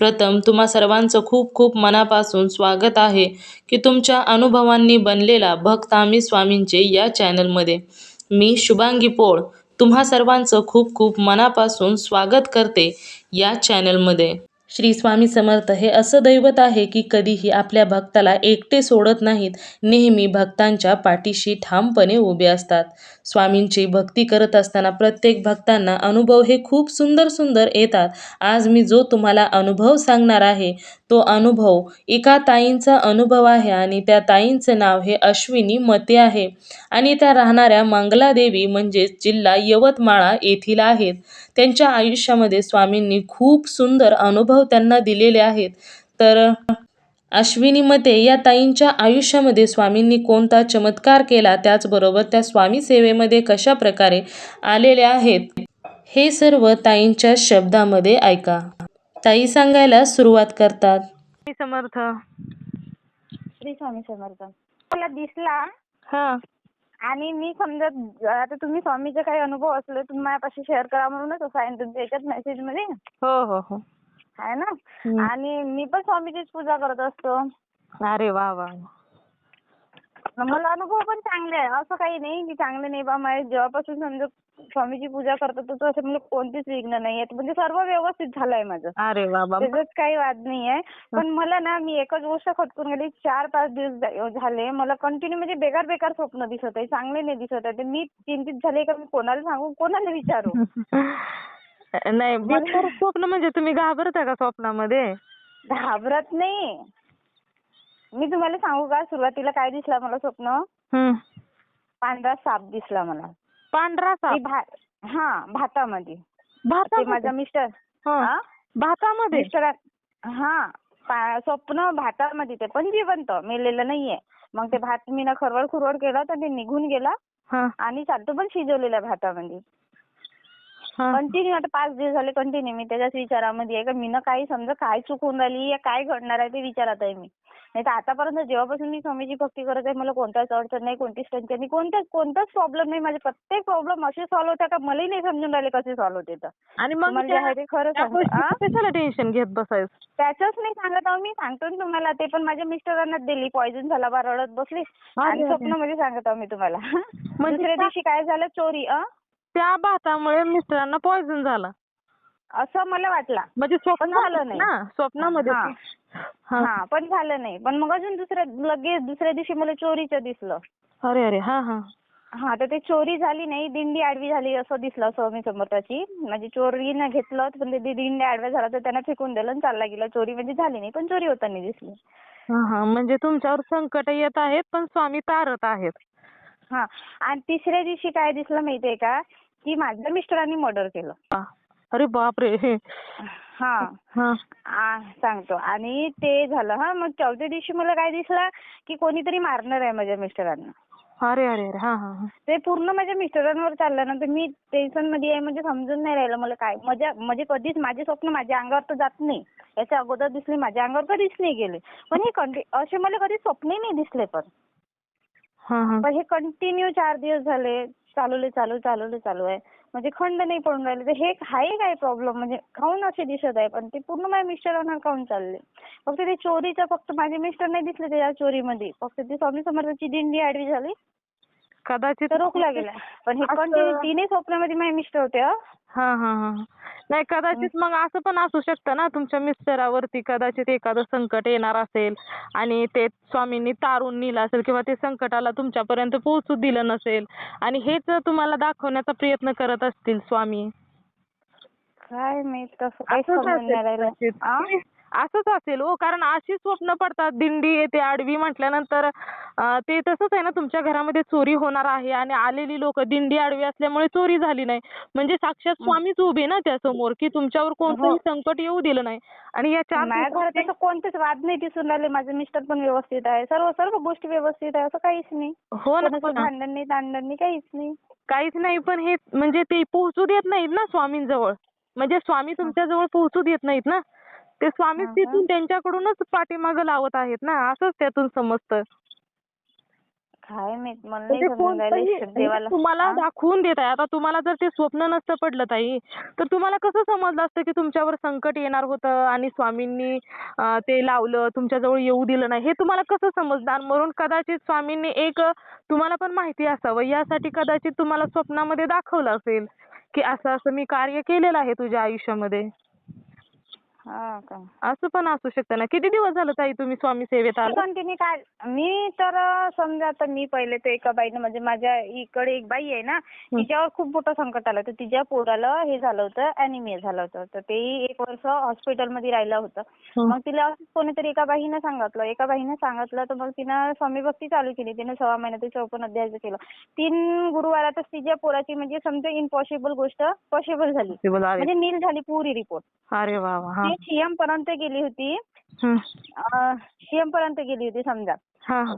प्रथम तुम्हा सर्वांचं खूप खूप मनापासून स्वागत आहे की तुमच्या अनुभवांनी बनलेला भक्त आम्ही स्वामींचे या चॅनलमध्ये. मी शुभांगी पोळ तुम्हा सर्वांचं खूप खूप मनापासून स्वागत करते या चॅनलमध्ये. श्री स्वामी समर्थ हे असं दैवत आहे की कधीही आपल्या भक्ताला एकटे सोडत नाहीत नेहमी भक्तांच्या पाठीशी ठामपणे उभे असतात. स्वामींची भक्ती करत असताना प्रत्येक भक्तांना अनुभव हे खूप सुंदर सुंदर येतात. आज मी जो तुम्हाला अनुभव सांगणार आहे तो अनुभव एका ताईंचा अनुभव आहे आणि त्या ताईंचं नाव हे अश्विनी मते आहे. आणि त्या राहणाऱ्या मंगलादेवी म्हणजेच जिल्हा यवतमाळा येथील आहेत. त्यांच्या आयुष्यामध्ये स्वामींनी खूप सुंदर अनुभव त्यांना दिलेले आहेत. तर अश्विनी मते या ताईंच्या आयुष्यामध्ये स्वामींनी कोणता चमत्कार केला त्याचबरोबर त्या स्वामी सेवेमध्ये कशा प्रकारे आलेल्या आहेत? हे सर्व ताईंच्या शब्दामध्ये ऐका. ताई सांगायला सुरुवात करतात. श्री समर्थ. श्री स्वामी समर्थ. मला दिसला? हा. आणि मी समजा आता तुम्ही स्वामीचे काही अनुभव असले तुम्ही माझ्यापाशी शेअर करा म्हणूनच असं आहे ना तुमच्या याच्यात मेसेजमध्ये? हो हो हो. आहे ना. आणि मी पण स्वामीचीच पूजा करत असतो. अरे वा वा. मला अनुभव पण चांगले आहे. असं काही नाही की चांगले नाही बा माझ्या जेव्हापासून समजा स्वामीची पूजा करतो तर असं मला कोणतीच विघ्न नाही आहेत म्हणजे सर्व व्यवस्थित झालंय माझं. अरे वा वा. त्याच्यात काही वाद नाही आहे. पण मला ना मी एकच गोष्ट खटकून गेली. चार पाच दिवस झाले. मला कंटिन्यू म्हणजे बेकार बेकार स्वप्न दिसत आहे. चांगले नाही दिसत आहे. मी चिंतित झाले का मी कोणाला सांगू? कोणाला विचारू? नाही बेकार स्वप्न म्हणजे तुम्ही घाबरता का स्वप्नामध्ये? घाबरत नाही. मी तुम्हाला सांगू का सुरुवातीला काय दिसला मला स्वप्न? हम्म. पांढरा साप दिसला मला. पांढरा ते साप भा- हा भातामध्ये. ते भातामध्ये माझा मिस्टर हा. भातामध्ये? मिस्टर हा. पा- स्वप्न भातामध्ये ते पण जिवंत मेलेलं नाहीये. मग ते भात मी ना खरवड खुरवड केलं तर ते निघून गेला. हा. आणि चालतो पण शिजवलेला भातामध्ये. कंटिन्यू आता पाच दिवस झाले कंटिन्यू मी त्याच्याच विचारामध्ये आहे का? मी ना काही समजा काय चुकून राहिली या काय घडणार आहे ते विचारात आहे मी. नाही तर आतापर्यंत जेव्हापासून मी स्वामीची भक्ती करत आहे मला कोणताच अडचण नाही कोणतीच टेन्शन नाही कोणताच कोणताच प्रॉब्लेम नाही. माझे प्रत्येक प्रॉब्लेम असे सॉल्व्ह होतात का मलाही नाही समजून राहिले कसे सॉल्व्ह होते तर. आणि मग तुम्हाला जे आहे ते खरं. आ? कशाला टेन्शन घेत बसायचं? त्याचंच नाही सांगत आहो मी सांगतो ना तुम्हाला. ते पण माझ्या मिस्टरांना दिली. पॉइझन झाला बा रडत बसली आणि अरे. स्वप्नामध्ये सांगत आहो मी तुम्हाला. म्हणजे दुसऱ्या दिवशी काय झालं? चोरी अ? त्या भातामुळे मिस्टरांना पॉइझन झाला. असं मला वाटला. म्हणजे स्वप्न पण झालं नाही. ना स्वप्नामध्ये हा. हा. हा पण झालं नाही. पण मग अजून दुसऱ्या लगेच दुसऱ्या दिवशी मला चोरीचं दिसलं. अरे अरे. हा हा. हा तर ते चोरी झाली नाही. दिंडी आडवी झाली असं दिसलं स्वामी समर्थाची. म्हणजे चोरीनं घेतलं पण ते दिंडी आडव्या झाला तर त्यांना फेकून दिलं आणि चालला गेला. चोरी म्हणजे झाली नाही पण चोरी होताना दिसली. हा हा. म्हणजे तुमच्यावर संकट येत आहेत पण स्वामी तारत आहेत. हा. आणि तिसऱ्या दिवशी काय दिसलं माहितीये का? की माझ्या मिस्टरांनी मर्डर केलं. अरे बापरे. हा. हा. आ, सांगतो. आणि ते झालं हा. मग चौथ्या दिवशी मला काय दिसलं की कोणीतरी मारणार आहे माझ्या मिस्टरांना. अरे अरे अरे. हा हा हा. ते पूर्ण माझ्या मिस्टरांवर चाललं ना तर मी टेन्शनमध्ये आहे म्हणजे समजून नाही राहिलं मला काय. माझ्या म्हणजे कधीच माझे स्वप्न माझ्या अंगावर तर जात नाही. याच्या अगोदर दिसले माझ्या अंगावर कधीच नाही गेले. पण हे कंटि असे मला कधी स्वप्नही नाही दिसले पण. हा हा. पण हे कंटिन्यू चार दिवस झाले. चालवले चालू चालवले चालू आहे. म्हणजे खंड नाही पडून राहिले. तर हे आहे काय प्रॉब्लेम म्हणजे काहून असे दिसत आहे पण ते पूर्ण माझ्या मिस्टरांना काहून चालले. फक्त ते चोरीचं फक्त माझे मिस्टर नाही दिसले त्या चोरीमध्ये. फक्त ती स्वामी समर्थाची दिंडी आडवी झाली. कदाचित तर रोखला गेला पण हे कंटिन्यू तिन्ही स्वप्नामध्ये माझे मिस्टर होते हं. हा हा हा नाही कदाचित मग असं पण असू शकतं ना तुमच्या मिस्टरावरती कदाचित एखादं संकट येणार असेल आणि ते स्वामींनी तारून नेलं असेल किंवा ते संकटाला तुमच्यापर्यंत पोहोचू दिलं नसेल आणि हेच तुम्हाला दाखवण्याचा प्रयत्न करत असतील स्वामी काय माहीत कसं काही असंच समजून नाही राहिलं. आ? असंच असेल हो कारण अशी स्वप्न पडतात. दिंडी येते आडवी म्हटल्यानंतर ते तसंच आहे ना तुमच्या घरामध्ये चोरी होणार आहे आणि आलेली लोक दिंडी आडवी असल्यामुळे चोरी झाली नाही. म्हणजे साक्षात स्वामीच उभे ना त्या समोर की तुमच्यावर कोणतंही संकट येऊ दिलं नाही. आणि या चार माझ्या घरात असं कोणतेच वाद नाही दिसून राहिले. माझे मिस्टर पण व्यवस्थित आहे. सर्व सर्व गोष्टी व्यवस्थित आहे. असं काहीच नाही. हो ना कोणाचं हो ना. भांडण नाही तांडण नाही काहीच नाही. काहीच नाही पण हे म्हणजे ते पोहोचू देत नाहीत ना स्वामींजवळ. म्हणजे स्वामी तुमच्याजवळ पोहोचू देत नाहीत ना? ते स्वामीच. तिथून त्यांच्याकडूनच पाठीमागं लावत आहेत ना असंच त्यातून समजतं. काय माहीत मला नाही म्हणजे समजून राहिले कोणतंही देवाला तुम्हाला? दाखवून देत आहे. आता तुम्हाला जर ते स्वप्न नसतं पडलं ताई तर तुम्हाला कसं समजलं असतं की तुमच्यावर संकट येणार होतं आणि स्वामींनी अं, ते लावलं तुमच्याजवळ येऊ दिलं नाही? हे तुम्हाला कसं समजणार म्हणून कदाचित स्वामींनी एक तुम्हाला पण माहिती असावं. यासाठी कदाचित तुम्हाला स्वप्नामध्ये दाखवलं असेल की असं असं मी कार्य केलेलं आहे तुझ्या आयुष्यामध्ये. हा का? असं पण असू शकतं ना. किती दिवस झालं ताई तुम्ही स्वामी सेवेत आला कंटिन्यू काय मी तर समजा आता मी पहिले तर एका बाईनं म्हणजे माझ्या इकडे एक बाई आहे ना तिच्यावर खूप मोठं संकट आलं. तर तिच्या पोराला हे झालं होतं अॅनिमिया झालं होतं. तर तेही एक वर्ष हॉस्पिटलमध्ये राहिलं होतं. मग तिला असंच कोणीतरी एका बाईनं सांगितलं. एका बाईनं सांगितलं तर मग तिनं स्वामी भक्ती चालू केली. तिनं सव्वा महिन्यात चौपन्न अध्यायाचं केलं. तीन गुरुवारातच तिच्या पोराची म्हणजे समजा इम्पॉसिबल गोष्ट पॉसिबल झाली. ते म्हणजे नील झाली पुरी रिपोर्ट अरे वा वा ती सीएम पर्यंत गेली होती. सीएम पर्यंत गेली होती समजा.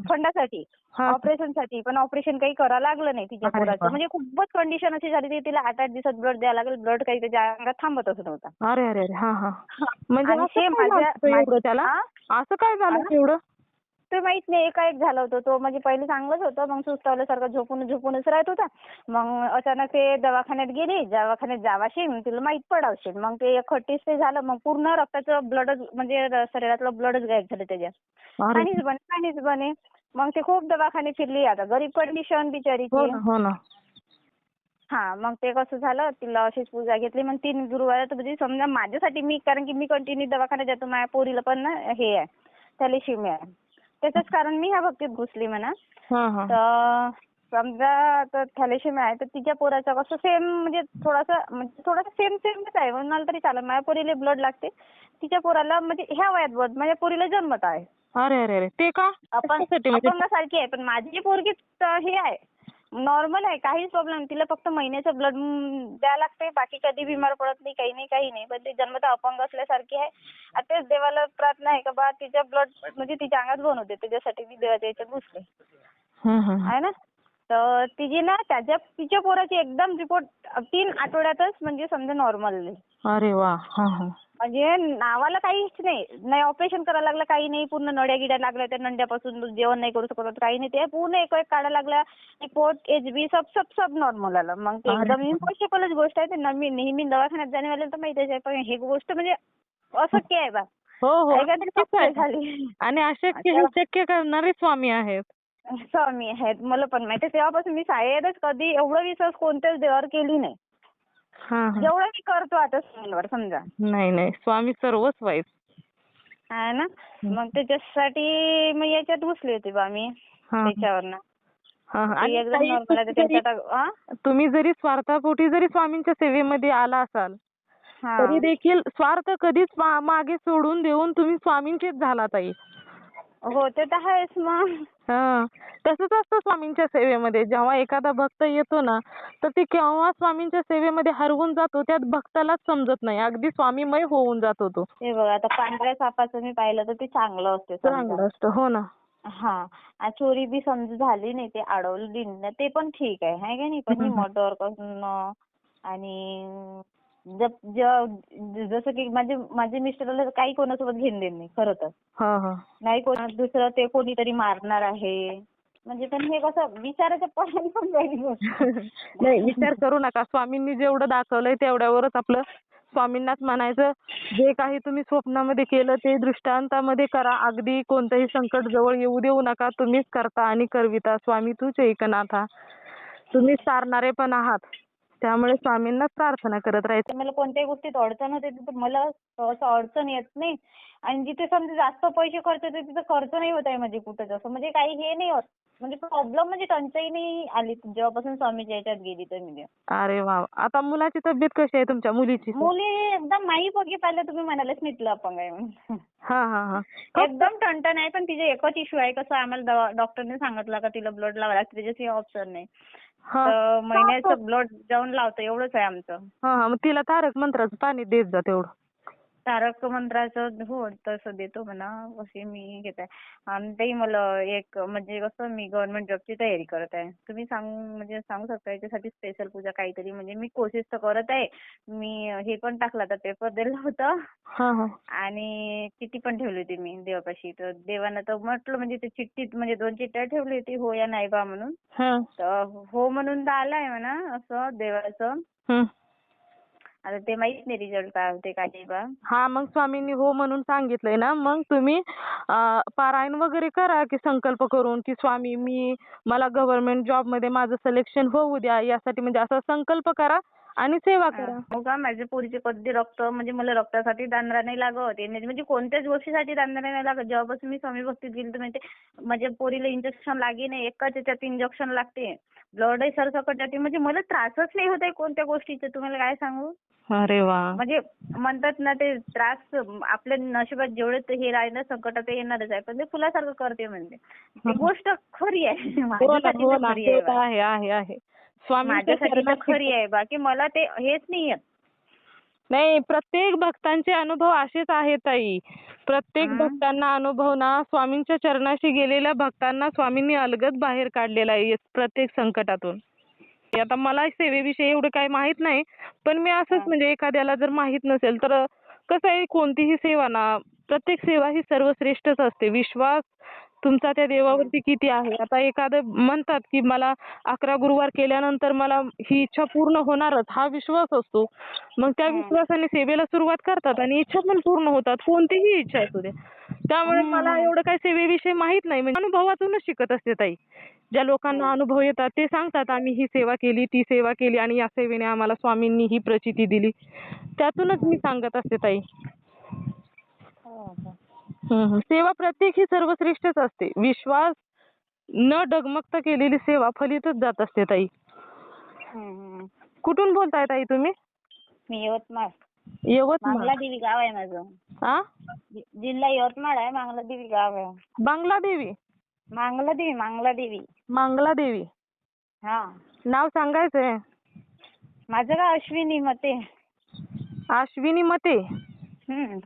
फंडासाठी. ऑपरेशनसाठी पण ऑपरेशन काही करावं लागलं नाही तिच्या. पोराचं. म्हणजे खूपच कंडिशन अशी झाली होती तिला आठ आठ दिवसात ब्लड द्यावं लागेल. ब्लड काही त्याच्या अंगात थांबतच नव्हता. अरे अरे अरे. हा हा. म्हणजे असं काय झालं एवढं मा- त्याला हा? असं काय झालं हा? एवढं ते माहीत नाही एकाएक झालं होतं. तो म्हणजे पहिले चांगलंच होतं. मग सुस्तावल्यासारखं झोपून झोपूनच राहत होता. मग अचानक ते दवाखान्यात गेली. दवाखान्यात जावाशी. मग तिला माहीत पडावशी. मग ते एकखट्टीस ते झालं. मग पूर्ण रक्ताचं ब्लडच म्हणजे शरीरातलं ब्लडच गायब झालं त्याच्यात. काहीच बने काहीच बने. मग ते खूप दवाखाने फिरली. आता गरीब कंडिशन हो बिचारीची हो ना. हा मग ते कसं झालं? तिला अशीच पूजा घेतली. मग तीन गुरुवारात म्हणजे समजा माझ्यासाठी मी कारण की मी कंटिन्यू दवाखान्यात जातो. माझ्या पोरीला पण ना हे आहे. थॅलेशिमिया आहे. त्याचंच कारण मी ह्या भक्तीत घुसली म्हणा. तर समजा आता थॅलेशिमिया आहे तर तिच्या पोराचं कसं सेम म्हणजे थोडंसं म्हणजे थोडंसं सेम सेमच आहे. म्हणाल तरी चालेल. माझ्या पोरीला ब्लड लागते. तिच्या पोराला म्हणजे ह्या वयात blood माझ्या पोरीला जन्मत आहे. अरे अरे अरे. ते का? आपण कशासाठी? म्हणजे अपंगासारखी आहे. पण माझी पोरगी हे आहे. नॉर्मल आहे काहीच प्रॉब्लेम तिला फक्त महिन्याचं ब्लड द्यावं लागते बाकी कधी बिमार पडत नाही काही नाही काही नाही. पण ती जन्मता अपंग असल्यासारखी आहे. आता तेच देवाला प्रार्थना आहे का बा तिच्या ब्लड म्हणजे तिच्या अंगात बन होते त्याच्यासाठी मी देवाच्या याच्यात घुसले. आहे ना? तर तिची ना त्याच्या तिच्या पोराची एकदम रिपोर्ट तीन आठवड्यातच म्हणजे समजा नॉर्मल अरे वा. हा हा. म्हणजे नावाला काहीच नाही. नाही ऑपरेशन करायला लागलं काही नाही. पूर्ण नड्या गिड्या लागल्या त्या नंड्यापासून. जेवण नाही करू शकत होतं, काही नाही. ते पूर्ण एक एक काढायला लागला रिपोर्ट एच बी सब सब सब नॉर्मल आलं. मग ते एकदम. इम्पॉसिबलच गोष्ट आहे. ते नेहमी नेहमी दवाखान्यात जाणेवाले तर माहितीच आहे. पण हे गोष्ट म्हणजे अशक्य आहे बा. हो हो. झाली. आणि अशक्य हे शक्य करणारे स्वामी आहेत. स्वामी आहेत. मला पण माहिती आहे. तेव्हापासून मी शाळेतच कधी एवढं विश्वास कोणत्याच देवावर केली नाही. जेवढं मी करतो आता स्वामींवर समजा. नाही नाही. स्वामी सर्वच वाईट. आहे ना? मग त्याच्यासाठी मग याच्यात घुसली होती बा मी त्याच्यावरनं. तुम्ही जरी- स्वार्थापोटी जरी स्वामींच्या सेवेमध्ये आला असाल. तरी देखील स्वार्थ कधीच मागे सोडून देऊन तुम्ही स्वामींचेच झाला ताई. हो ते तर आहेच मग हा. तसंच असतं स्वामींच्या सेवेमध्ये. जेव्हा एखादा भक्त येतो ना तर ते केव्हा स्वामींच्या सेवेमध्ये हरवून जातो त्यात भक्तालाच समजत नाही. अगदी स्वामीमय होऊन जातो तो. ते बघ आता पांढऱ्या सापाचं मी पाहिलं तर ते चांगलं असते समजा. चांगलं असतं हो ना. हा. आणि चोरी बी समजा झाली नाही ते अडवलं दिलं ते पण ठीक आहे हाय का नाही? पण ही. मर्डर करणं आणि ज- जसं की माझे माझे मिस्टरला काही कोणासोबत घेणं देणं नाही खरं तर हा हा. नाही कोण दुसरं ते कोणीतरी मारणार आहे. म्हणजे पण हे कसं विचाराच्या पडायला पण गोष्ट. नाही विचार करू नका. स्वामींनी जेवढं दाखवलंय तेवढ्यावरच आपलं स्वामींनाच म्हणायचं. जे काही तुम्ही स्वप्नामध्ये केलं ते दृष्टांतामध्ये करा. अगदी कोणतंही संकट जवळ येऊ देऊ नका. तुम्हीच करता आणि करविता. स्वामी तूच एकनाथा. तुम्हीच सारणारे पण आहात. त्यामुळे स्वामींनाच प्रार्थना करत राहायचं. मला कोणत्याही गोष्टीत अडचण होते तिथं मला असं अडचण येत नाही. आणि जिथे समजा जास्त पैसे खर्च होते तिथं खर्च नाही होत आहे म्हणजे कुठंच असं म्हणजे काही हे नाही होत. म्हणजे प्रॉब्लेम म्हणजे टंचाई नाही आली. जेव्हापासून स्वामीच्या याच्यात गेली तर मी. अरे वा. आता मुलाची तब्येत कशी आहे तुमच्या मुलीची? मुली एकदम नाही बघी पाहिलं तुम्ही म्हणालेच मिटलं अपंग आहे म्हणून. हा हा हा. एकदम टणटण आहे पण तिचे एकच इश्यू आहे. कसं आम्हाला डॉक्टरने सांगितलं का तिला ब्लड लावायला लागतं त्याच्याशिवाय ऑप्शन नाही. तर महिन्याचं ब्लड जाऊन लावतो एवढंच आहे आमचं. हा हा तिला तारक मंत्राचं पाणी देत जा तेवढं. तारक मंत्राचं हो तसं देतो म्हणा अशी मी घेत. आहे आणि तेही मला एक म्हणजे कसं मी गव्हर्नमेंट जॉबची तयारी करत आहे. तुम्ही सांग म्हणजे सांगू शकता याच्यासाठी स्पेशल पूजा काहीतरी म्हणजे मी कोशिश तर करत आहे. मी हे पण टाकलं आता पेपर दिलं होतं. आणि चिठ्ठी पण ठेवली होती मी देवापाशी. तर देवानं तर म्हटलं म्हणजे ते चिठ्ठीत म्हणजे दोन चिठ्ठ्या ठेवली होती हो या नाही बा म्हणून. हा. तर हो म्हणून तर आलाय म्हणा असं देवाचं. आता ते माहीत नाही रिझल्ट काय होते काय नाही बा. हा मग स्वामींनी हो म्हणून सांगितलंय ना मग तुम्ही पारायण वगैरे करा की संकल्प करून की स्वामी मी मला गव्हर्नमेंट जॉबमध्ये माझं सिलेक्शन होऊ द्या यासाठी म्हणजे असा संकल्प करा आणि सेवा करा. हो का? माझ्या पोरीचे कधी रक्त म्हणजे मला रक्तासाठी दांडरा नाही लागत. एन- म्हणजे कोणत्याच गोष्टीसाठी दांडरा नाही लागत. जेव्हापासून मी स्वामी भक्तीत गेली तर म्हणजे माझ्या पोरीला इंजेक्शन लागे नाही. एकाच याच्यात इंजेक्शन लागते. ब्लडही सरसकट जाते. म्हणजे मला त्रासच नाही होत आहे कोणत्या गोष्टीचा. तुम्हाला काय सांगू? अरे वा. म्हणजे म्हणतात ना ते त्रास आपल्या नशिबात जेवढे ते हे राहिलं संकट ते येणारच आहे. पण ते फुलासारखं करते म्हणते ती गोष्ट खरी आहे. हो ना माझ्यासाठी हो तर ना. खरी ते आहे तर बा. आहे आहे आहे. स्वामींच्या माझ्यासाठी तर चरणात खरी आहे बाकी मला ते हेच नाही येत नाही प्रत्येक भक्तांचे अनुभव असेच आहेत ताई प्रत्येक. भक्तांना अनुभव ना स्वामींच्या चरणाशी गेलेल्या भक्तांना स्वामींनी अलगद बाहेर काढलेला आहे प्रत्येक संकटातून आता मला सेवेविषयी एवढं काही माहीत नाही पण मी असंच. म्हणजे एखाद्याला जर माहीत नसेल तर कसं आहे कोणतीही सेवा ना प्रत्येक सेवा ही सर्वश्रेष्ठच असते विश्वास तुमचा त्या देवावरती किती आहे आता एखादं म्हणतात की मला अकरा गुरुवार केल्यानंतर मला ही इच्छा पूर्ण होणारच हा विश्वास असतो मग त्या. विश्वासाने सेवेला सुरुवात करतात आणि इच्छा पण पूर्ण होतात कोणतीही इच्छा असू दे त्यामुळे मला. एवढं काही सेवेविषयी माहीत नाही म्हणजे अनुभवातूनच शिकत असते ताई ज्या लोकांना. अनुभव येतात ते सांगतात आम्ही ही सेवा केली ती सेवा केली आणि या सेवेने आम्हाला स्वामींनी ही प्रचिती दिली त्यातूनच मी सांगत असते ताई हं. सेवा प्रत्येक ही सर्वश्रेष्ठच असते. विश्वास न डगमगता केलेली सेवा फलितच जात असते ताई. कुठून बोलताय ताई तुम्ही? मी यवतमाळ. यवतमाळ. मांगलादेवी गाव आहे माझं. हा जि- जिल्हा यवतमाळ आहे मांगलादेवी गाव आहे. बांगलादेवी? मांगलादेवी मांगलादेवी. मांगलादेवी. हा. नाव सांगायचंय. माझं का अश्विनी मते. अश्विनी मते? हम्म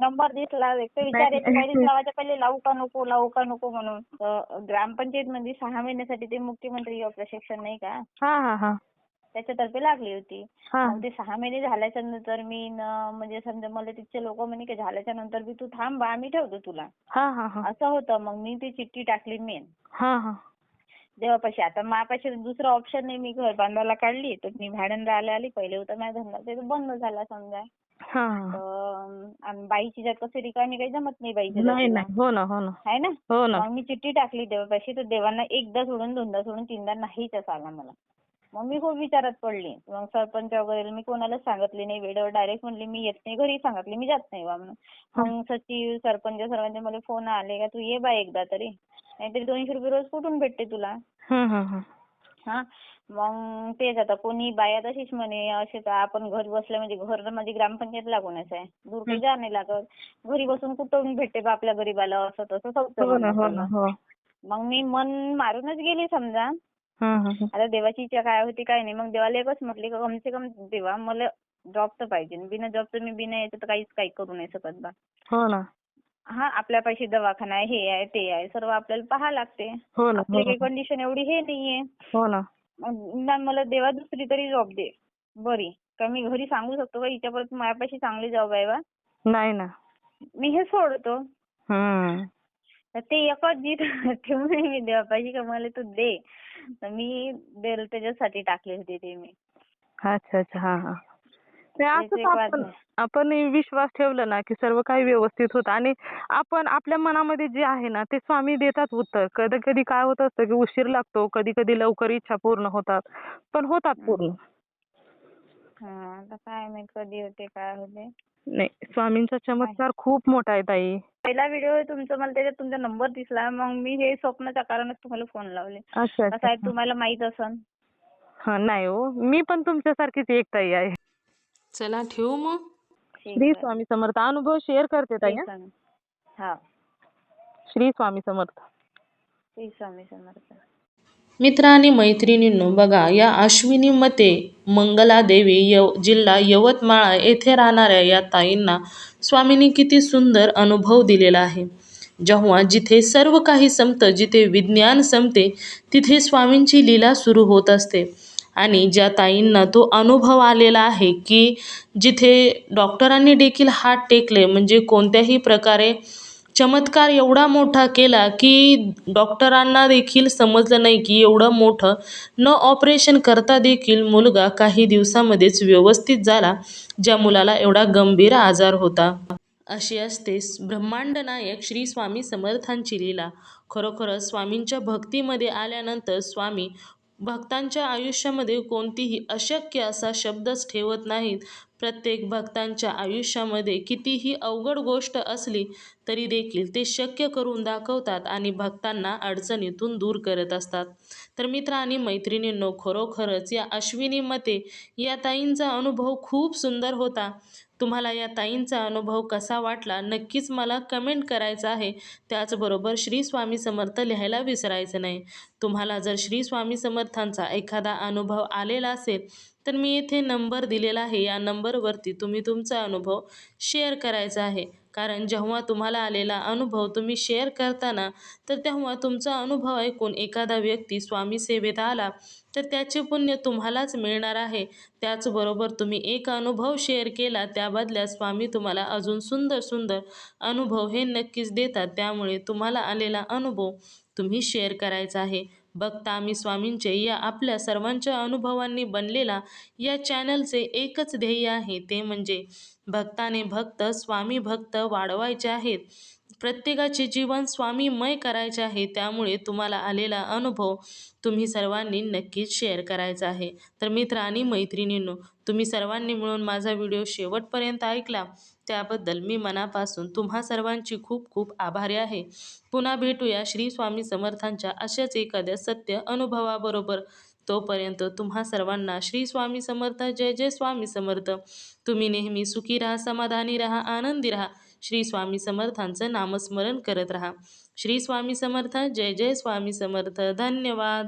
नंबर दिसला. एक तर विचारायचं पहिले लावायच्या पहिले लावू का नको लावू का नको म्हणून. तर ग्रामपंचायत मध्ये सहा महिन्यासाठी ते मुख्यमंत्री युवा प्रशिक्षण नाही का? हा हा हा. त्याच्यातर्फे लागली होती. हा. मग ते सहा महिने झाल्याच्यानंतर मी न म्हणजे समजा मला तिथचे लोक म्हणे की झाल्याच्यानंतर बी तू थांब बा आम्ही ठेवतो तुला. हा हा हा. असं होतं. मग मी ती चिठ्ठी टाकली मेन हा हा. देवापाशी आता मापाशी दुसरं ऑप्शन नाही मी घर बांधायला काढली. तर मी भाड्यानं राहायला आली. पहिले होता माझा धंदा. ते तर बंद झाला समजा. आणि बाईची जात कसं रिकामी काही जमत नाही बाईच्या नाही जातीला. नाही. हो ना हो ना. आहे ना? हो ना. मग मी चिठ्ठी टाकली देवापाशी तर देवांना एकदा सोडून दोनदा सोडून तीनदा नाहीच असं आला मला. मग मी खूप विचारात पडली. मग सरपंच वगैरे मी कोणालाच सांगितले नाही. वेळेवर डायरेक्ट म्हणली मी येत नाही घरी. सांगितले मी जात नाही बा म्हणून. मग सचिव सरपंच सर्वांचे मला फोन आले का तू ये बा एकदा तरी. नाहीतरी दोनशे रुपये रोज कुठून भेटते तुला. हा. मग तेच आता कोणी बाया तशीच म्हणे असे तर आपण घरी बसल्या म्हणजे घर माझी ग्रामपंचायत लागूनच आहे. दूर काही जा नाही लागत. घरी बसून कुठून भेटते बा आपल्या गरीबाला? असं तसं सौचं हो ना हो. हो. मग मी मन मारूनच गेली समजा. आता देवाची इच्छा काय होती काय नाही. मग देवाला एकच म्हटली का कमसे कम देवा मला जॉब तर पाहिजे. बिना जॉबचं मी बिना याचं तर काहीच काही करू नाही शकत बा. हो ना. हा आपल्यापाशी दवाखाना आहे हे आहे ते आहे. सर्व आपल्याला पाहा लागते. आपली काही कंडिशन एवढी हे नाहीये. हो ना. निदान मला देवा दुसरी तरी जॉब दे. बरी. का मी घरी सांगू शकतो का? हिच्या परत माझ्यापाशी चांगली जॉब आहे बा. नाही ना. मी हे सोडतो. हं. तर ते एकच जीत ठेवून मी देवापाशी का मला तू दे. तर मी देल त्याच्यासाठी टाकले होते ते मी. अच्छा अच्छा. हा हा. असंच आपण. आपण विश्वास ठेवला ना की सर्व काही व्यवस्थित होतं. आणि आपण आपल्या मनामध्ये जे आहे ना ते स्वामी देतात उत्तर. कधी कधी काय होत असतं की उशीर लागतो कधी कधी लवकर इच्छा पूर्ण होतात. पण होतात पूर्ण. हा आता काय माहीत कधी होते काय होते. नाही स्वामींचा चमत्कार खूप मोठा आहे ताई. पहिला व्हिडिओ तुमचा मला त्याच्यात तुमचा नंबर दिसला. मग मी हे स्वप्नाच्या कारणच तुम्हाला फोन लावले. आहे तुम्हाला माहीत असन. हा नाही हो. मी पण तुमच्यासारखीच एक ताई आहे. चला ठेवू मग. श्री. स्वामी समर्थ. अनुभव शेअर करते ताई हं? हा. श्री स्वामी समर्थ. श्री स्वामी समर्थ. मित्र आणि मैत्रिणींनो बघा या अश्विनी मते मंगलादेवी यव जिल्हा यवतमाळ येथे राहणाऱ्या या ताईंना स्वामींनी किती सुंदर अनुभव दिलेला आहे. जेव्हा जिथे सर्व काही संपतं जिथे विज्ञान संपते तिथे स्वामींची लीला सुरू होत असते. आणि ज्या ताईंना तो अनुभव आलेला आहे की जिथे डॉक्टरांनी देखील हात टेकले म्हणजे कोणत्याही प्रकारे चमत्कार एवढा मोठा केला की डॉक्टरांना देखील समजलं नाही की एवढं मोठं न ऑपरेशन करता देखील मुलगा काही दिवसामध्येच व्यवस्थित झाला ज्या मुलाला एवढा गंभीर आजार होता. अशी असते ब्रह्मांड नायक श्री स्वामी समर्थांची लीला. खरोखरच स्वामींच्या भक्तीमध्ये आल्यानंतर स्वामी भक्तांच्या आयुष्यामध्ये कोणतीही अशक्य असा शब्दच ठेवत नाहीत. प्रत्येक भक्तांच्या आयुष्यामध्ये कितीही अवघड गोष्ट असली तरी देखील ते शक्य करून दाखवतात आणि भक्तांना अडचणीतून दूर करत असतात. तर मित्र आणि मैत्रिणींनो खरोखरच या अश्विनी मते या ताईंचा अनुभव खूप सुंदर होता. तुम्हाला या ताईंचा अनुभव कसा वाटला नक्कीच मला कमेंट करायचा आहे. त्याचबरोबर श्री स्वामी समर्थ लिहायला विसरायचं नाही. तुम्हाला जर श्री स्वामी समर्थांचा एखादा अनुभव आलेला असेल तर मी येथे नंबर दिलेला आहे. या नंबरवरती तुम्ही तुमचा अनुभव शेअर करायचा आहे. कारण जेव्हा तुम्हाला आलेला अनुभव तुम्ही शेअर करताना तर तेव्हा तुमचा अनुभव ऐकून एखादा व्यक्ती स्वामी सेवेत आला तर त्याचे पुण्य तुम्हालाच मिळणार आहे. त्याचबरोबर तुम्ही एक अनुभव शेअर केला त्याबदल्यात स्वामी तुम्हाला अजून सुंदर सुंदर अनुभव हे नक्कीच देतात. त्यामुळे तुम्हाला आलेला अनुभव तुम्ही शेअर करायचा आहे. बघता आम्ही स्वामींचे या आपल्या सर्वांच्या अनुभवांनी बनलेला या चॅनलचे एकच ध्येय आहे ते म्हणजे भक्ताने भक्त स्वामी भक्त वाढवायचे आहेत. प्रत्येकाचे जीवन स्वामीमय करायचे आहे त्यामुळे तुम्हाला आलेला अनुभव तुम्ही सर्वांनी नक्कीच शेअर करायचा आहे. तर मित्र आणि मैत्रिणींनो तुम्ही सर्वांनी मिळून माझा व्हिडिओ शेवटपर्यंत ऐकला त्याबद्दल मी मनापासून तुम्हा सर्वांची खूप खूप आभारी आहे. पुन्हा भेटूया श्री स्वामी समर्थांच्या अशाच एखाद्या सत्य अनुभवाबरोबर. तोपर्यंत तुम्हा सर्वांना श्री स्वामी समर्थ जय जय स्वामी समर्थ. तुम्ही नेहमी सुखी राहा समाधानी राहा आनंदी राहा. श्री स्वामी समर्थांचं नामस्मरण करत राहा. श्री स्वामी समर्थ जय जय स्वामी समर्थ. धन्यवाद.